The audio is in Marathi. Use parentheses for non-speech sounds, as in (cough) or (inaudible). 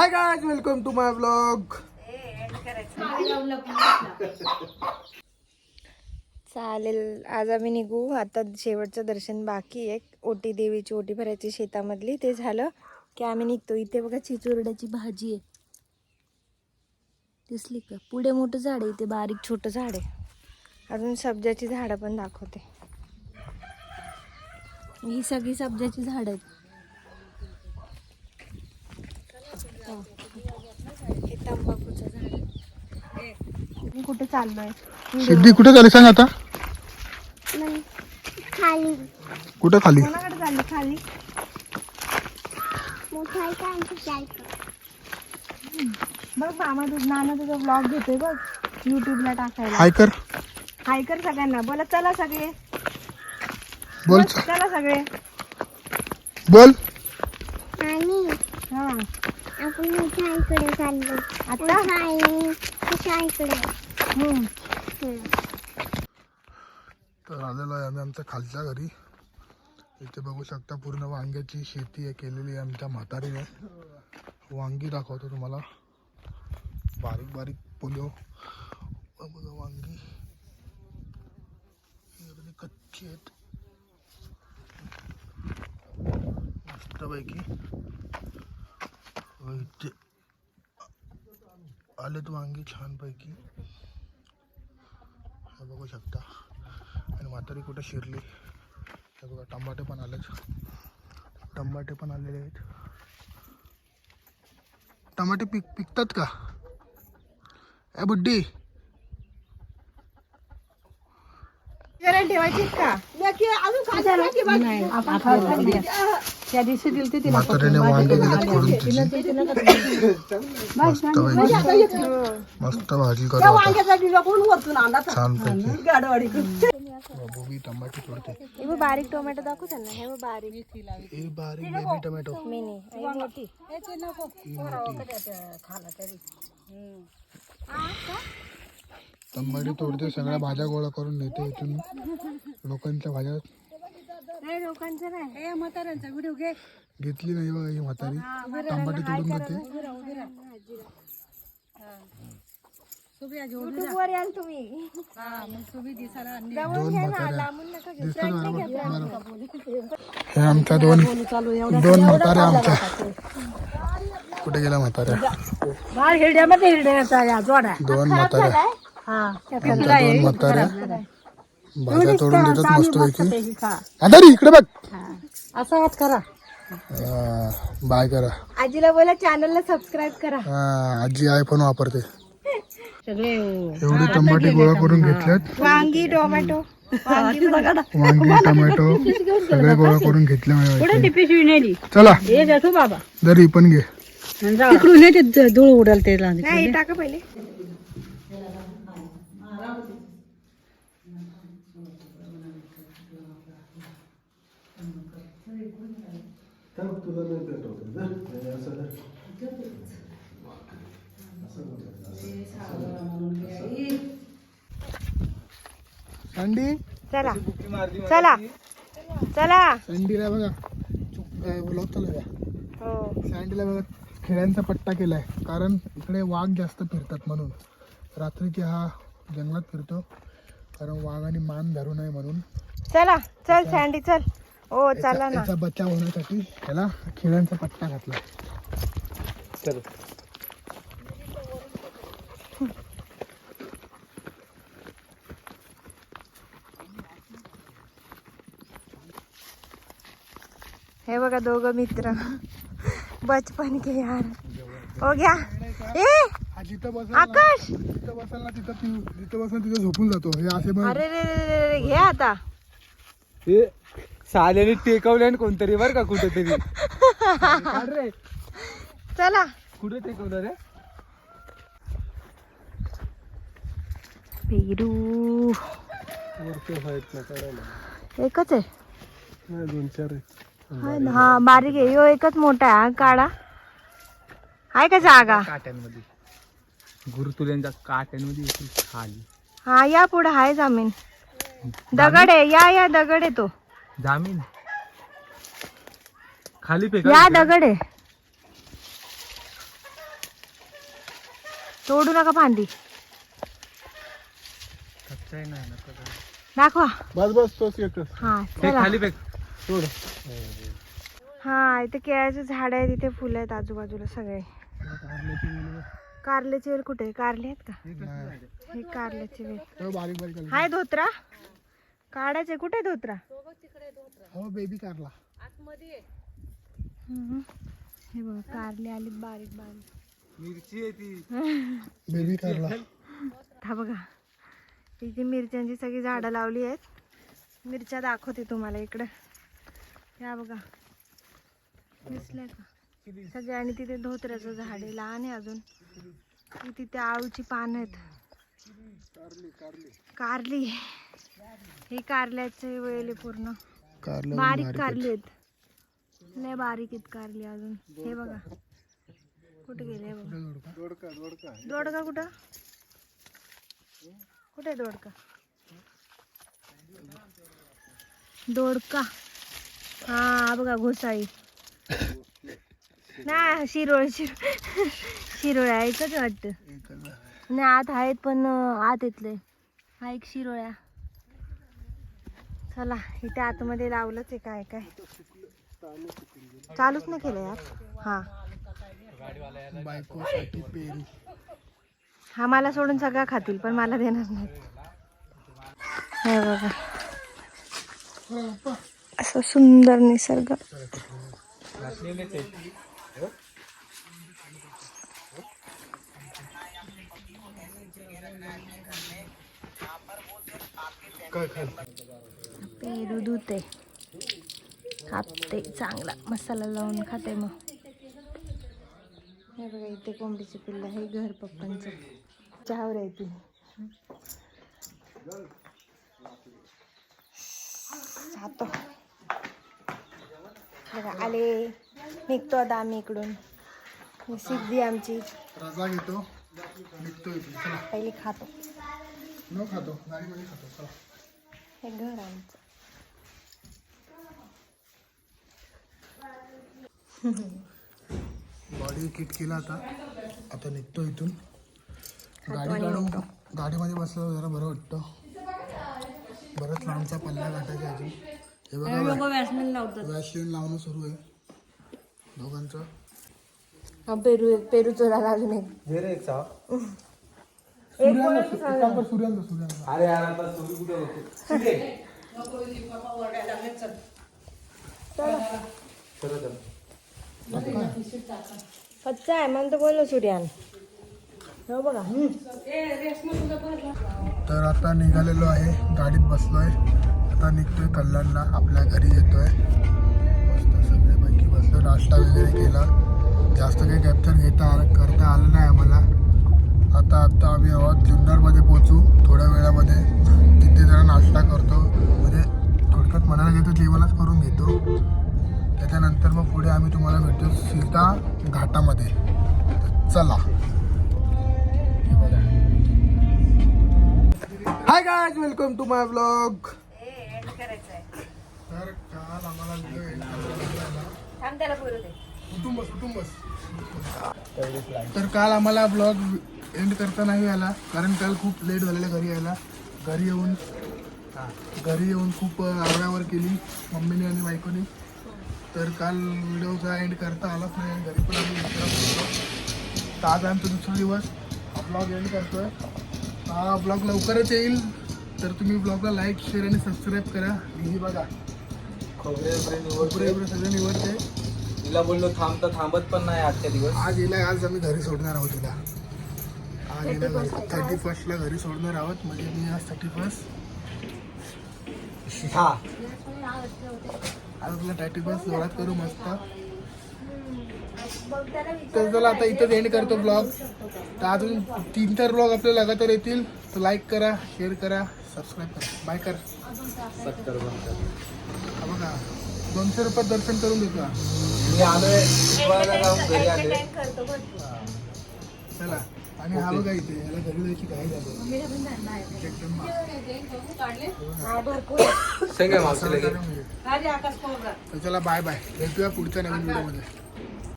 Hi guys welcome to my blog चालेल आज आम्ही निघू. आता शेवटचं दर्शन बाकी आहे. ओटी देवीची ओटी भरायची शेतामधली. ते झालं की आम्ही निघतो. इथे बघा चिचुरड्याची भाजी आहे. दिसली का? पुढे मोठं झाड आहे. इथे बारीक छोटं झाड आहे. अजून सब्जाची झाडं पण दाखवते. ही सगळी सब्जाची झाडं आहेत हो. हे तंबाखूचं झाड कुठे चाललोय? सिद्धी कुठे झाली सांग आता? खाली. कुठे खाली? कोणाकडे चालली खाली? मोठा आहे का आमचं सायकल बघ मामा तुझ नाना तुझा ब्लॉग घेतोय बघ युट्यूबला टाकायला. हाय कर. हाय कर सगळ्यांना. बोला चला सगळे. बोल. चला सगळे. बोल आणि हा आपण मोठ्या आईकडे चाललो. आता? मोठ्या आई तिच्या आईकडे हम्म. तर आलेलो आहे आम्ही आमच्या खालच्या घरी. इथे बघू शकता पूर्ण वांग्याची शेती आहे केलेली आहे आमच्या म्हातारीने. वांगी दाखवतो तुम्हाला. बारीक बारीक पोलिओ बघा वांगी. ही अगदी कच्ची आहेत. मस्तपैकी. इथे आलेत वांगी छानपैकी हे बघू शकता. आणि म्हातारी कुठं शिरली? हे बघा टमाटे पण टमाटे पण आलेले आहेत. टमाटे पिक पिकतात का? ए बुड्डी ठेवायची का? म्हातारीने वांगे दिलेत करून तिची मस्तपैकी मस्त भाजी करू बाबू टमाटे हे बारीक टोमॅटो दाखवू त्यांना. हे बारीक. हे बारीक बेबी टोमॅटो. मिनी ही मोठी. मोठी. टमाटे तोडते सगळ्या भाज्या गोळा करून नेते इथून. लोकांच्या भाज्या नाही लोकांचं नाही. घेतली नाही बघा ही म्हातारी. टमाटे तोडून वर याल तुम्ही. दोन म्हाताऱ्या. दिसतात बरोबर हे आमच्या दोन दोन म्हाताऱ्या आमच्या. कुठे गेल्या म्हाताऱ्या? दोन म्हाताऱ्या. आमच्या दोन म्हाताऱ्या. भाज्या तोडून देतात मस्तपैकी म्हातारी इकडे बघ. असं हात करा. बाय करा. आजीला बोला चॅनलला सबस्क्राईब करा. हा, आजी आयफोन वापरते. एवढे टमाटे गोळा करून घेतलेत. वांगी टोमॅटो. वांगी वांगी टोमॅटो. सगळे गोळा करून घेतले माझ्या. चला. दरी पण घे. धूळ उडाल ते नाही टाका पहिले. अंडी चला. चला. चला. सँडीला बघा. ब्लॉक चालू आहे. हो. सँडीला बघा खेळ्यांचा पट्टा केलाय. कारण इकडे वाघ जास्त फिरतात म्हणून. रात्रीची हा जंगलात फिरतो. कारण वाघाने मान धरू नये म्हणून. चला. चल सँडी चल. हो चला ना. याचा बचाव होण्यासाठी त्याला खेळ्यांचा पट्टा घातला. हे बघा दोघं मित्र. बचपन के यार. हो घ्या. ए! हा जिथं बसेल ना, आकाश! जिथं बसेल ना तिथं ती- जिथं बसेल तिथं झोपून जातो. हे असे मग अरे रे रे रे रे, घे आता. हे साल्याने टेकवले आणि कोणतरी बर का कुठेतरी. रे. चला. कुठे टेकवलं रे? पेरू. एकच आहे. दोन चार. हा हा बारीक आहे. यो एकच मोठा आहे. हा काळा आहे का जागा? काट्यांमध्ये. गुरुतुल्यांच्या काट्यांमध्ये येतील खाली. हा या पुढे आहे जामीन. दगड आहे. या या दगड आहे तो. जामीन. खाली फेका या दगड. आहे तोडू नका फांदी नको. दाखवा. बस बस तोच एकच हा फेक चला. खाली फेक. सोड. हा इथे केळ्याचे झाड आहे तिथे फुलं आहेत आजूबाजूला सगळे. कारल्याचे वेल कुठे? कारले आहेत का? हे कारल्याचे वेल. तो बारीक बारीक आले. हाय धोत्रा. काढायचे कुठे आहे धोत्रा? हो बेबी कारला. हम्म. हे बघा कारले आले बारीक बारीक. मिरची आहे ती. (laughs) बेबी कारला. हा बघा. इथे मिरच्यांची सगळी झाडं लावली आहेत. मिरच्या दाखवते तुम्हाला इकडं. या बघा. दिसल्या का? सगळे आणि तिथे धोत्र्याचं झाड आहे लहान आहे अजून. आणि तिथे आळूची पानं आहेत. कारली. हे कारल्याचे वेळ आहे पूर्ण. बारीक कारली आहेत. लय बारीक आहेत कारली अजून. हे बघा. कुठे गेले दोडका कुठं? कुठे दोडका? दोडका. हा बघा घोसाळी. नाही शिरोळ शिरोळ. शिरोळ्या एकच वाटतं? नाही आत आहेत पण आत येतले हा एक शिरोळ्या. चला इथे आतमध्ये लावलंच आहे काय काय. चालूच नाही केलं यार. हा. बायकोसाठी हा मला सोडून सगळं खातील पण मला देणार नाहीत. हे बघा. असं सुंदर निसर्ग. पेरू धुते कापते चांगला. मसाला लावून खाते मग. हे बघा इथे कोंबडीचे पिल्ल हे घर पप्पांचं. चहावर आहे ती. जातो. बघा आले. निघतो आता आम्ही इकडून. सिद्धी आमची. रजा घेतो. निघतो पहिले खातो. न खातो. खातो. चला. हे घर आमचं बॉडी किट केला आता. आता निघतो इथून. गाडी निघतो. गाडीमध्ये बसलं जरा बरं वाटतं. बरंच लांबचा पल्ला गाठायचा अजून. हे बघा वॅसलिन लावणं सुरू आहे. दोघांचं. पेरू पेरू चोराला अजून एक. (laughs) सूर्यांना सूर्यांना सूर्यांना सूर्यांना अरे यार आता तुम्ही कुठे होते ठीक आहे. चला. चला कच्चा आहे म्हणून तर बोललो सूर्यान. हो बघा. तर आता निघालेलो आहे गाडीत बसलोय. आता निघतोय कल्याणला आपल्या घरी येतोय. मस्त सगळ्यापैकी बसलो नाश्ता वगैरे केला. जास्त काही कॅप्चर घेता करता आलं नाही आम्हाला. आता आता आम्ही आहोत जुन्नरमध्ये पोचू थोड्या वेळामध्ये. तिथे जरा नाश्ता करतो. म्हणजे थोडक्यात म्हणायला घेतो जेवणच करून घेतो. त्याच्यानंतर मग पुढे आम्ही तुम्हाला भेटतो सीता घाटामध्ये. चला. Hi guys welcome to my blog तर काल आम्हाला कुटुंब कुटुंब तर काल आम्हाला ब्लॉग एंड करता नाही आला. कारण काल खूप लेट झालेला घरी यायला. घरी येऊन घरी येऊन खूप आवडावर केली मम्मीने आणि बायकोनी. तर काल व्हिडिओचा एंड करता आलाच नाही आणि घरी पण आम्ही. तर आज आमचा दुसरा दिवस. हा ब्लॉग एंड करतोय. हा ब्लॉग लवकरच येईल. तर तुम्ही ब्लॉगला लाईक शेअर आणि सबस्क्राईब करा. ही बघा. खोबरे वगैरे सगळं निवडते तिला बोललो थांब तर थांबत पण नाही आजच्या दिवस. आज येला आज आम्ही घरी सोडणार आहोत तिला आज येला घरी थर्टी फर्स्टला घरी सोडणार आहोत म्हणजे मी आज थर्टी फर्स्ट हा. आज आपला थर्टी फर्स्ट जोरात करू मस्त. तर चला आता इथंच एंड करतो ब्लॉग तर अजून तीन चार ब्लॉग आपले लगातार येतील. तर लाईक करा शेअर करा सबस्क्राईब करा. बाय कर. हा बघा. दोनशे रुपयात दर्शन करून देतो मी आलोय. शिकवायला जाऊन घरी आले चला. आणि हा बघा इथे याला घरी जायची काय झाली. एकदम हा. भरपूर चला बाय बाय. भेटूया पुढच्या नवीन व्हिडिओमध्ये.